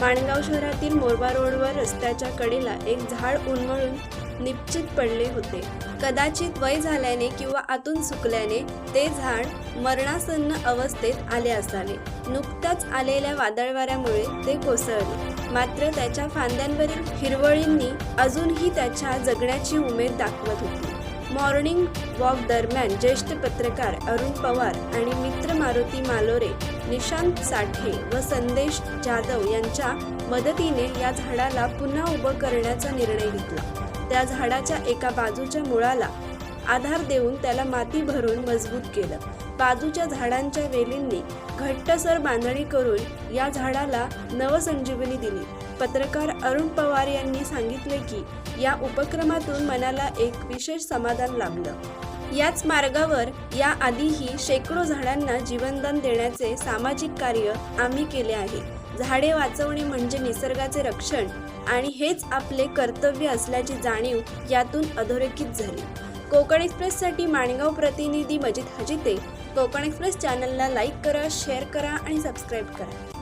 माणगाव शहरातील मोरबा रोडवर रस्त्याच्या कडेला एक झाड उन्मळून निश्चित पडले होते. कदाचित वय झाल्याने किंवा आतून सुकल्याने ते झाड मरणासन्न अवस्थेत आले असावे. नुकत्याच आलेल्या वादळ वाऱ्यामुळे ते कोसळले. मात्र त्याच्या फांद्यांवरील हिरवळींनी अजूनही त्याच्या जगण्याची उमेद दाखवत होती. मॉर्निंग वॉक दरम्यान ज्येष्ठ पत्रकार अरुण पवार आणि मित्र मारुती मालोरे निशांत साठे व संदेश जाधव यांच्या मदतीने या झाडाला पुन्हा उभं करण्याचा निर्णय घेतला. त्या झाडाच्या एका बाजूच्या मुळाला आधार देऊन त्याला माती भरून मजबूत केलं. बाजूच्या झाडांच्या वेलींनी घट्टसर बांधणी करून या झाडाला नवसंजीवनी दिली. पत्रकार अरुण पवार यांनी सांगितले की या उपक्रमातून मनाला एक विशेष समाधान लाभलं. याच मार्गावर या आधीही शेकडो झाडांना जीवनदान देण्याचे सामाजिक कार्य आम्ही केले आहे. झाडे वाचवणे म्हणजे निसर्गाचे रक्षण आणि हेच आपले कर्तव्य असल्याची जाणीव यातून अधोरेखित झाली. कोकण एक्सप्रेससाठी माणगाव प्रतिनिधी मजिद हजिते. कोकण एक्सप्रेस चॅनलला लाईक करा शेअर करा आणि सबस्क्राईब करा.